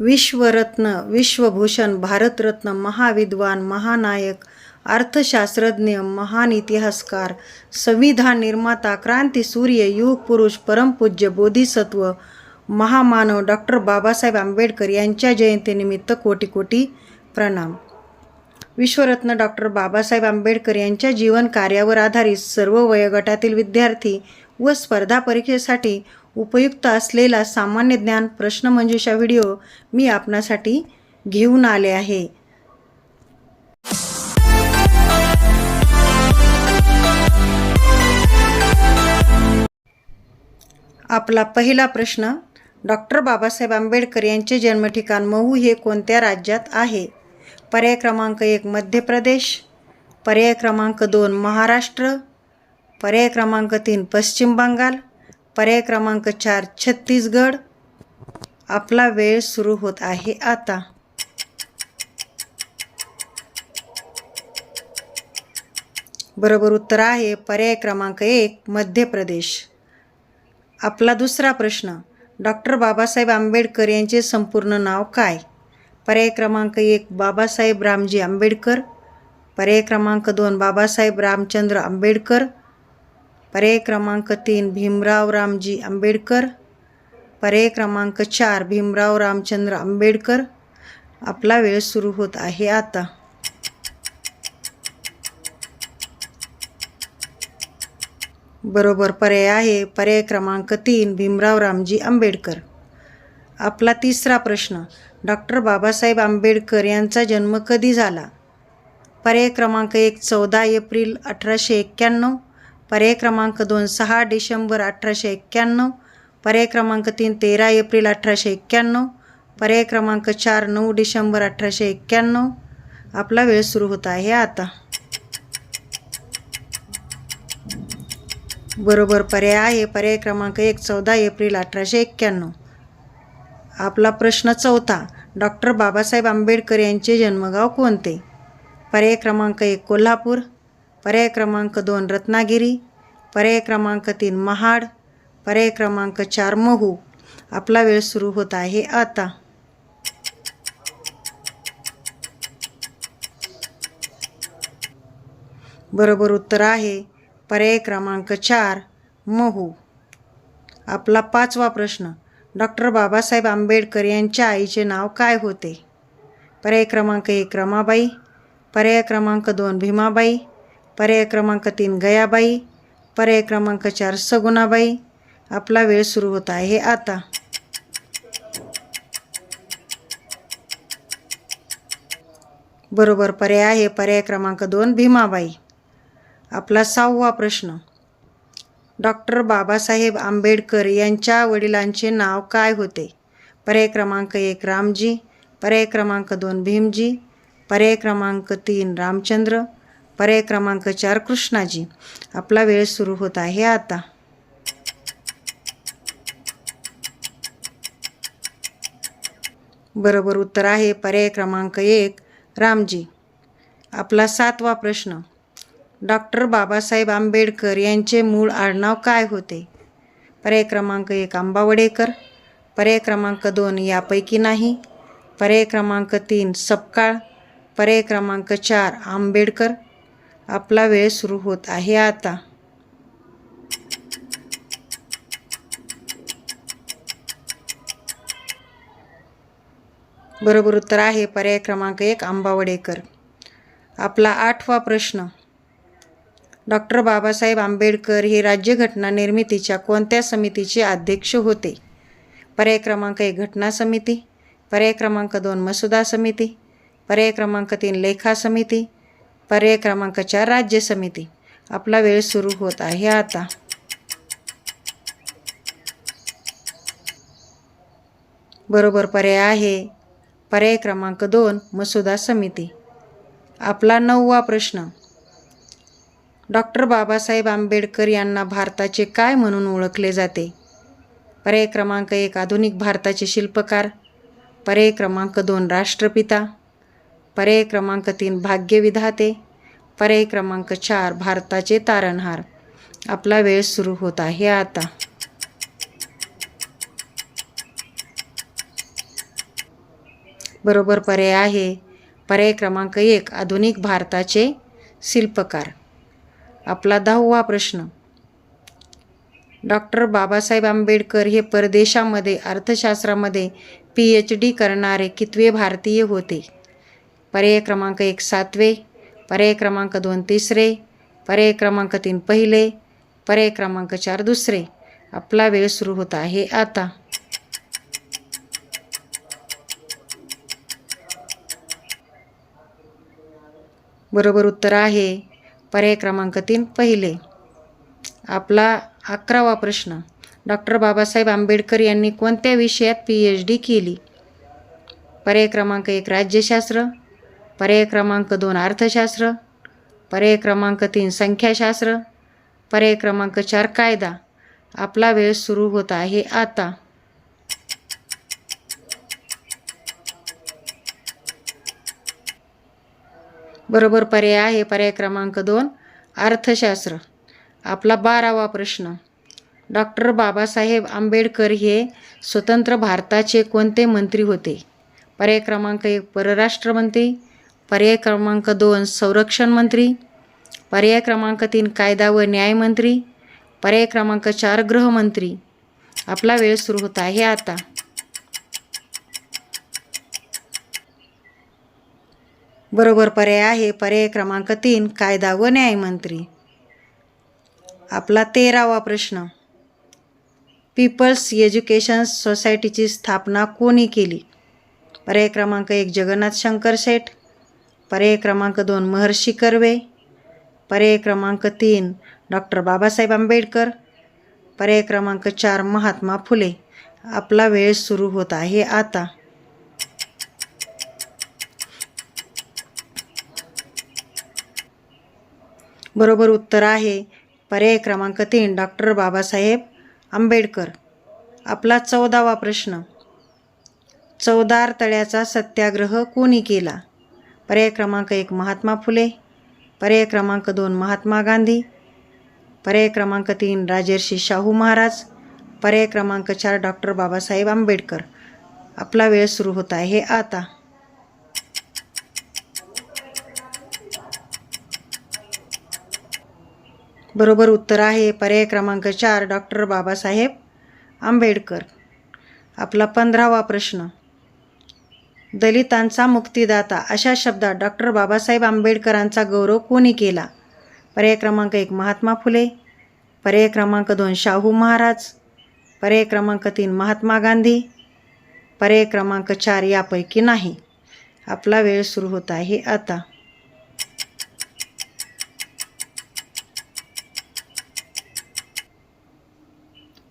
विश्वरत्न विश्वभूषण भारतरत्न महाविद्वान महानायक अर्थशास्त्रज्ञ महान इतिहासकार संविधान निर्माता क्रांती सूर्य युग पुरुष परमपूज्य बोधिसत्व महामानव डॉक्टर बाबासाहेब आंबेडकर यांच्या जयंतीनिमित्त कोटी कोटी प्रणाम. विश्वरत्न डॉक्टर बाबासाहेब आंबेडकर यांच्या जीवन कार्यावर आधारित सर्व वयोगटातील विद्यार्थी व स्पर्धा परीक्षेसाठी उपयुक्त असलेला सामान्य ज्ञान प्रश्नमंजुषा व्हिडिओ मी आपणासाठी घेऊन आले आहे. आपला पहिला प्रश्न डॉक्टर बाबासाहेब आंबेडकर यांचे जन्मठिकाण महू हे कोणत्या राज्यात आहे? पर्याय क्रमांक एक मध्य प्रदेश. पर्याय क्रमांक दोन महाराष्ट्र. पर्याय क्रमांक तीन पश्चिम बंगाल. पर्याय क्रमांक चार छत्तीसगड. आपला वेळ सुरू होत आहे आता. बरोबर उत्तर आहे पर्याय क्रमांक एक मध्य प्रदेश. आपला दुसरा प्रश्न डॉक्टर बाबासाहेब आंबेडकर यांचे संपूर्ण नाव काय? पर्याय क्रमांक एक बाबासाहेब रामजी आंबेडकर. पर्याय क्रमांक दोन बाबासाहेब रामचंद्र आंबेडकर. पर्याय क्रमांक तीन भीमराव रामजी आंबेडकर. पर्याय क्रमांक चार भीमराव रामचंद्र आंबेडकर. आपला वेळ सुरू होत आहे आता. बरोबर पर्याय आहे. पर्याय क्रमांक तीन भीमराव रामजी आंबेडकर. आपला तिसरा प्रश्न डॉक्टर बाबासाहेब आंबेडकर यांचा जन्म कधी झाला? पर्याय क्रमांक एक चौदा एप्रिल अठराशे एक्क्याण्णव. पर्याय क्रमांक दोन सहा डिसेंबर अठराशे एक्क्याण्णव पर्याय क्रमांक तीन तेरा एप्रिल अठराशे एक्क्याण्णव पर्याय क्रमांक चार नऊ डिसेंबर अठराशे एक्क्याण्णव. आपला वेळ सुरू होत आहे आता. बरोबर पर्याय आहे. पर्याय क्रमांक एक चौदा एप्रिल अठराशे एक्क्याण्णव. आपला प्रश्न चौथा डॉक्टर बाबासाहेब आंबेडकर यांचे जन्मगाव कोणते? पर्याय क्रमांक एक कोल्हापूर. पर्याय क्रमांक दोन रत्नागिरी पर्याय क्रमांक तीन महाड पर्याय क्रमांक चार महू. आपला वेळ सुरू होत आहे आता. बरोबर उत्तर आहे पर्याय क्रमांक चार महू. आपला पाचवा प्रश्न डॉक्टर बाबासाहेब आंबेडकर यांच्या आईचे नाव काय होते? पर्याय क्रमांक एक रमाबाई पर्याय क्रमांक दोन भीमाबाई पर्याय क्रमांक तीन गयाबाई. पर्याय क्रमांक चार सगुणाबाई. आपला वेळ सुरू होत आहे आता. बरोबर पर्याय आहे. पर्याय क्रमांक दोन भीमाबाई. आपला सहावा प्रश्न. डॉक्टर बाबासाहेब आंबेडकर यांच्या वडिलांचे नाव काय होते? पर्याय क्रमांक एक रामजी. पर्याय क्रमांक दोन भीमजी. पर्याय क्रमांक तीन रामचंद्र. पर्याय क्रमांक चार कृष्णाजी. आपला वेळ सुरू होत आहे आता. बरोबर उत्तर आहे पर्याय क्रमांक एक रामजी. आपला सातवा प्रश्न. डॉक्टर बाबासाहेब आंबेडकर यांचे मूळ आडनाव काय होते? पर्याय क्रमांक एक आंबावडेकर. पर्याय क्रमांक दोन यापैकी नाही. पर्याय क्रमांक तीन सपकाळ. पर्याय क्रमांक चार आंबेडकर. आपला वेळ सुरू होत आहे आता. बरोबर उत्तर आहे. पर्याय क्रमांक एक आंबावडेकर. आपला आठवा प्रश्न. डॉक्टर बाबासाहेब आंबेडकर हे राज्यघटना निर्मितीच्या कोणत्या समितीचे अध्यक्ष होते? पर्याय क्रमांक एक घटना समिती. पर्याय क्रमांक दोन मसुदा समिती. पर्याय क्रमांक तीन लेखा समिती. पर्याय क्रमांक चार राज्य समिती. आपला वेळ सुरू होत आहे आता. बरोबर पर्याय आहे. पर्याय क्रमांक दोन मसुदा समिती. आपला नववा प्रश्न. डॉक्टर बाबासाहेब आंबेडकर यांना भारताचे काय म्हणून ओळखले जाते? पर्याय क्रमांक एक आधुनिक भारताचे शिल्पकार. पर्याय क्रमांक दोन राष्ट्रपिता. पर्याय क्रमांक तीन भाग्यविधाते पर्याय क्रमांक चार भारताचे तारणहार. आपला वेळ सुरू होत आहे आता. बरोबर पर्याय आहे. पर्याय क्रमांक एक आधुनिक भारताचे शिल्पकार. आपला दहावा प्रश्न. डॉक्टर बाबासाहेब आंबेडकर हे परदेशामध्ये अर्थशास्त्रामध्ये पी एच डी करणारे कितवे भारतीय होते? पर्याय क्रमांक एक सातवे पर्याय क्रमांक दोन तिसरे पर्याय क्रमांक तीन पहिले पर्याय क्रमांक चार दुसरे. आपला वेळ सुरू होत आहे आता. बरोबर उत्तर आहे पर्याय क्रमांक तीन पहिले. आपला अकरावा प्रश्न. डॉक्टर बाबासाहेब आंबेडकर यांनी कोणत्या विषयात पी एच डी केली? पर्याय क्रमांक एक राज्यशास्त्र पर्याय क्रमांक दोन अर्थशास्त्र पर्याय क्रमांक तीन संख्याशास्त्र पर्याय क्रमांक चार कायदा. आपला वेळ सुरू होत आहे आता. बरोबर पर्याय आहे पर्याय क्रमांक दोन अर्थशास्त्र. आपला बारावा प्रश्न. डॉक्टर बाबासाहेब आंबेडकर हे स्वतंत्र भारताचे कोणते मंत्री होते? पर्याय क्रमांक एक परराष्ट्रमंत्री पर्याय क्रमांक दोन संरक्षण मंत्री. पर्याय क्रमांक तीन कायदा व न्यायमंत्री पर्याय क्रमांक चार गृहमंत्री आपला वेळ सुरू होत आहे आता. बरोबर पर्याय आहे. पर्याय क्रमांक तीन कायदा व न्यायमंत्री आपला तेरावा प्रश्न. पीपल्स एज्युकेशन सोसायटीची स्थापना कोणी केली? पर्याय क्रमांक एक जगन्नाथ शंकर शेठ. पर्याय क्रमांक दोन महर्षी कर्वे पर्याय क्रमांक तीन डॉक्टर बाबासाहेब आंबेडकर पर्याय क्रमांक चार महात्मा फुले. आपला वेळ सुरू होत आहे आता. बरोबर उत्तर आहे पर्याय क्रमांक तीन डॉक्टर बाबासाहेब आंबेडकर. आपला चौदावा प्रश्न. चौदार तळ्याचा सत्याग्रह कोणी केला? पर्याय क्रमांक एक महात्मा फुले पर्याय क्रमांक दोन महात्मा गांधी पर्याय क्रमांक तीन राजर्षी शाहू महाराज पर्याय क्रमांक चार डॉक्टर बाबासाहेब आंबेडकर. आपला वेळ सुरू होत आहे आता. बरोबर उत्तर आहे पर्याय क्रमांक चार डॉक्टर बाबासाहेब आंबेडकर. आपला पंधरावा प्रश्न. दलितांचा मुक्तिदाता अशा शब्दात डॉक्टर बाबासाहेब आंबेडकरांचा गौरव कोणी केला? पर्याय क्रमांक एक महात्मा फुले. पर्याय क्रमांक दोन शाहू महाराज. पर्याय क्रमांक तीन महात्मा गांधी. पर्याय क्रमांक चार यापैकी नाही. आपला वेळ सुरू होत आहे आता.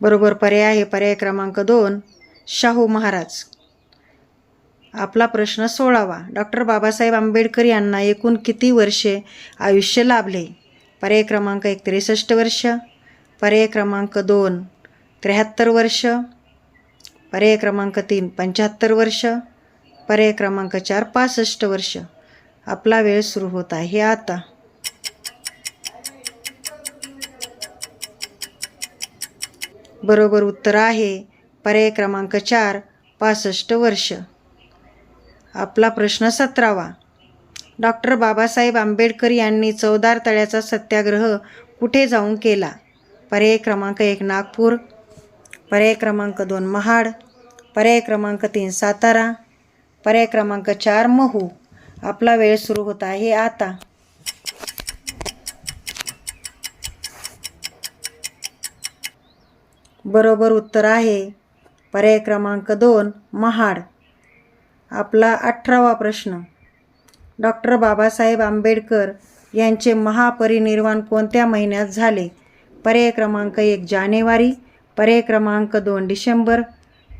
बरोबर पर्याय आहे. पर्याय क्रमांक दोन शाहू महाराज. आपला प्रश्न सोळावा डॉक्टर बाबासाहेब आंबेडकर यांना एकूण किती वर्षे आयुष्य लाभले? पर्याय क्रमांक एक त्रेसष्ट वर्ष पर्याय क्रमांक दोन त्र्याहत्तर वर्ष पर्याय क्रमांक तीन पंच्याहत्तर वर्ष पर्याय क्रमांक चार पासष्ट वर्ष. आपला वेळ सुरू होत आहे आता. बरोबर उत्तर आहे. पर्याय क्रमांक चार पासष्ट वर्ष. आपला प्रश्न सतरावा. डॉक्टर बाबासाहेब आंबेडकर यांनी चौदार तळ्याचा सत्याग्रह कुठे जाऊन केला? पर्याय क्रमांक एक नागपूर पर्याय क्रमांक दोन महाड पर्याय क्रमांक तीन सातारा पर्याय क्रमांक चार महू. आपला वेळ सुरू होत आहे आता. बरोबर उत्तर आहे. पर्याय क्रमांक दोन महाड. आपला अठरावा प्रश्न. डॉक्टर बाबासाहेब आंबेडकर यांचे महापरिनिर्वाण कोणत्या महिन्यात झाले? पर्याय क्रमांक एक जानेवारी पर्याय क्रमांक दोन डिसेंबर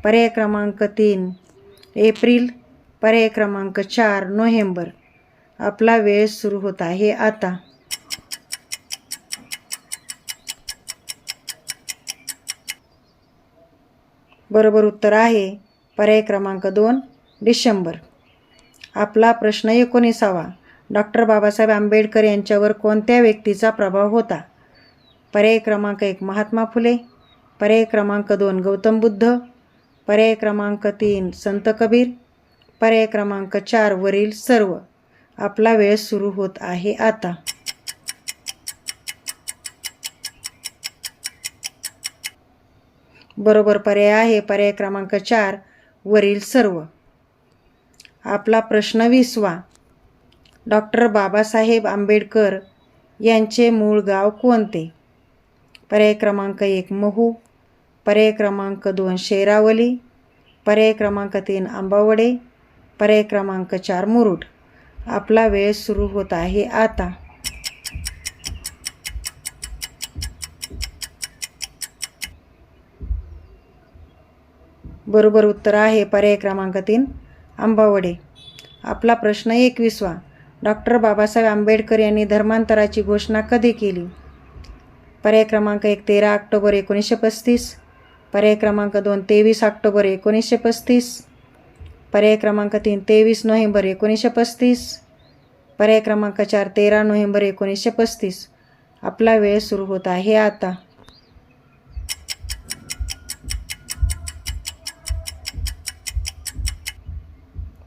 पर्याय क्रमांक तीन एप्रिल पर्याय क्रमांक चार नोव्हेंबर. आपला वेळ सुरू होत आहे आता. बरोबर उत्तर आहे. पर्याय क्रमांक दोन डिसेंबर. आपला प्रश्न एकोणीसावा. डॉक्टर बाबासाहेब आंबेडकर यांच्यावर कोणत्या व्यक्तीचा प्रभाव होता? पर्याय क्रमांक एक महात्मा फुले. पर्याय क्रमांक दोन गौतम बुद्ध. पर्याय क्रमांक तीन संत कबीर. पर्याय क्रमांक चार वरील सर्व. आपला वेळ सुरू होत आहे आता. बरोबर पर्याय आहे. पर्याय क्रमांक चार वरील सर्व. आपला प्रश्न विसवा. डॉक्टर बाबासाहेब आंबेडकर यांचे मूळ गाव कोणते? पर्याय क्रमांक एक महू पर्याय क्रमांक दोन शेरावली पर्याय क्रमांक तीन आंबावडे पर्याय क्रमांक चार मुरुड. आपला वेळ सुरू होत आहे आता. बरोबर उत्तर आहे पर्याय क्रमांक तीन. आंबावडे. आपला प्रश्न एकविसवा. डॉक्टर बाबासाहेब आंबेडकर यांनी धर्मांतराची घोषणा कधी केली? पर्याय क्रमांक एक तेरा ऑक्टोबर एकोणीसशे पस्तीस. पर्याय क्रमांक दोन तेवीस ऑक्टोबर एकोणीसशे पस्तीस. पर्याय क्रमांक तीन तेवीस नोव्हेंबर एकोणीसशे पस्तीस. पर्याय क्रमांक चार तेरा नोव्हेंबर एकोणीसशे पस्तीस. आपला वेळ सुरू होत आहे आता.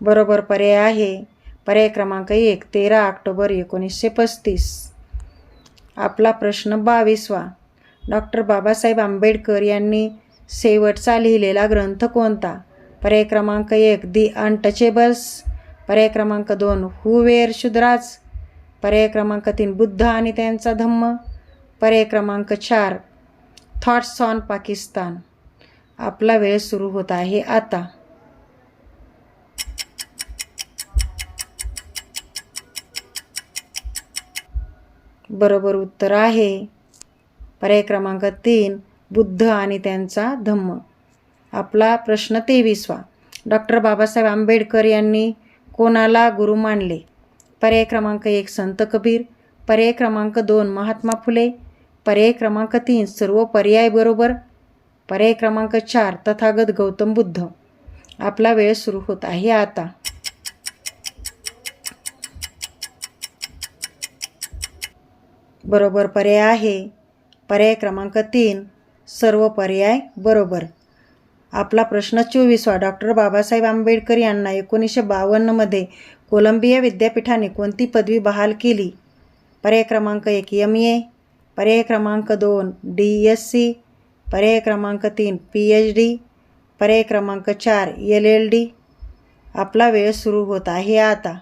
बरोबर पर्याय आहे. पर्याय क्रमांक एक तेरा ऑक्टोबर एकोणीसशे पस्तीस. आपला प्रश्न बावीसवा. डॉक्टर बाबासाहेब आंबेडकर यांनी शेवटचा लिहिलेला ग्रंथ कोणता? पर्याय क्रमांक एक दी अनटचेबल्स. पर्याय क्रमांक दोन हु वेअर शुद्राज पर्याय क्रमांक तीन बुद्ध आणि त्यांचा धम्म. पर्याय क्रमांक चार थॉट्स ऑन पाकिस्तान. आपला वेळ सुरू होत आहे आता. बरोबर उत्तर आहे. पर्याय क्रमांक तीन बुद्ध आणि त्यांचा धम्म. आपला प्रश्न तेविसवा. डॉक्टर बाबासाहेब आंबेडकर यांनी कोणाला गुरु मानले? पर्याय क्रमांक एक संत कबीर. पर्याय क्रमांक दोन महात्मा फुले. पर्याय क्रमांक तीन सर्व पर्याय बरोबर. पर्याय क्रमांक चार तथागत गौतम बुद्ध. आपला वेळ सुरू होत आहे आता. बरोबर पर्याय आहे. पर्याय क्रमांक तीन सर्व पर्याय बरोबर. आपला प्रश्न चोवीसवा डॉक्टर बाबासाहेब आंबेडकर यांना एकोणीसशे बावन्नमध्ये कोलंबिया विद्यापीठाने कोणती पदवी बहाल केली? पर्याय क्रमांक एक एम ए पर्याय क्रमांक दोन डी एस सी पर्याय क्रमांक तीन पी एच डी पर्याय क्रमांक चार एल एल डी आपला वेळ सुरू होत आहे आता.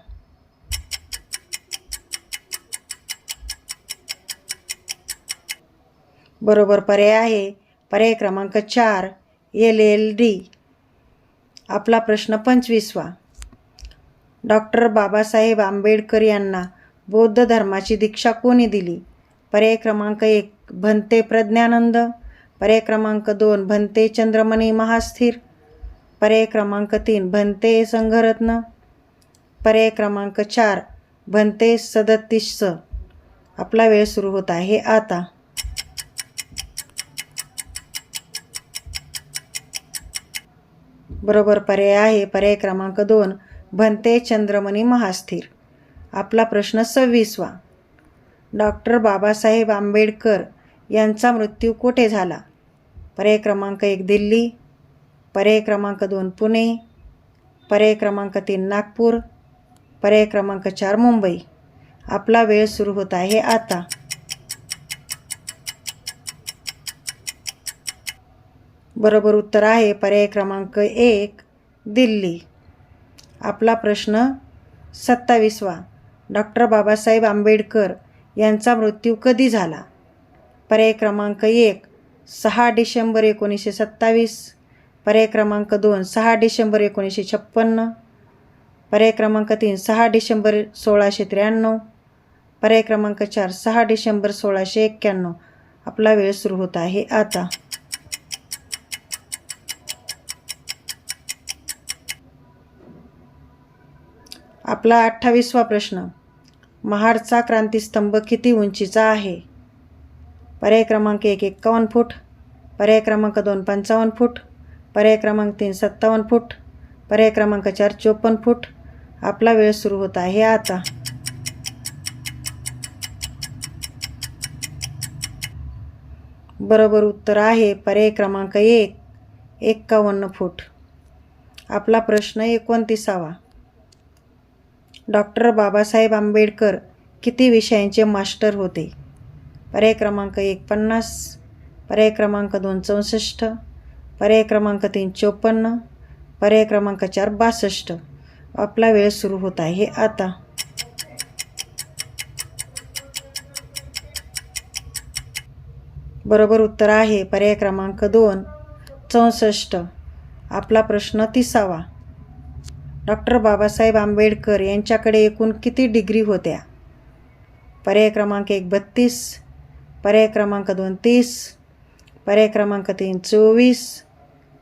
बरोबर पर्याय आहे. पर्याय क्रमांक चार एल एल डी. आपला प्रश्न पंचवीसवा. डॉक्टर बाबासाहेब आंबेडकर यांना बौद्ध धर्माची दीक्षा कोणी दिली? पर्याय क्रमांक एक भंते प्रज्ञानंद. पर्याय क्रमांक दोन भंते चंद्रमणी महास्थिर. पर्याय क्रमांक तीन भंते संघरत्न. पर्याय क्रमांक चार भंते सदतीस आपला वेळ सुरू होत आहे आता. बरोबर पर्याय आहे. पर्याय क्रमांक दोन. भंते चंद्रमणी महास्थिर. आपला प्रश्न सव्वीसवा. डॉक्टर बाबासाहेब आंबेडकर यांचा मृत्यू कोठे झाला? पर्याय क्रमांक एक दिल्ली. पर्याय क्रमांक दोन पुणे. पर्याय क्रमांक तीन नागपूर. पर्याय क्रमांक चार मुंबई. आपला वेळ सुरू होत आहे आता. बरोबर उत्तर आहे. पर्याय क्रमांक एक दिल्ली. आपला प्रश्न सत्तावीसवा. डॉक्टर बाबासाहेब आंबेडकर यांचा मृत्यू कधी झाला? पर्याय क्रमांक एक सहा डिसेंबर एकोणीसशे सत्तावीस. पर्याय क्रमांक दोन सहा डिसेंबर एकोणीसशे छप्पन्न. पर्याय क्रमांक तीन सहा डिसेंबर सोळाशे त्र्याण्णव. पर्याय क्रमांक चार सहा डिसेंबर सोळाशे एक्क्याण्णव. आपला वेळ सुरू होत आहे आता. आपला अठ्ठावीसवा प्रश्न. महाडचा क्रांतीस्तंभ किती उंचीचा आहे? पर्याय क्रमांक एक एक्कावन्न फूट पर्याय क्रमांक दोन पंचावन्न फूट पर्याय क्रमांक तीन सत्तावन्न फूट पर्याय क्रमांक चार चोपन्न फूट. आपला वेळ सुरू होत आहे आता. बरोबर उत्तर आहे पर्याय क्रमांक एक एक्कावन्न फूट. आपला प्रश्न एकोणतीसावा. डॉक्टर बाबासाहेब आंबेडकर किती विषयांचे मास्टर होते. पर्याय क्रमांक एक पन्नास पर्याय क्रमांक दोन चौसष्ट पर्याय क्रमांक तीन चोपन्न पर्याय क्रमांक चार बासष्ट आपला वेळ सुरू होत आहे आता. बरोबर उत्तर आहे. पर्याय क्रमांक दोन चौसष्ट. आपला प्रश्न तिसावा. डॉक्टर बाबासाहेब आंबेडकर यांच्याकडे एकूण किती डिग्री होत्या? पर्याय क्रमांक एक बत्तीस पर्याय क्रमांक दोन तीस पर्याय क्रमांक तीन चोवीस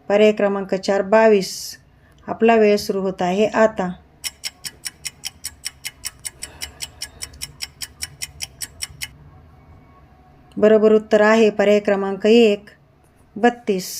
पर्याय क्रमांक चार बावीस. आपला वेळ सुरू होत आहे आता. बरोबर उत्तर आहे. पर्याय क्रमांक एक बत्तीस.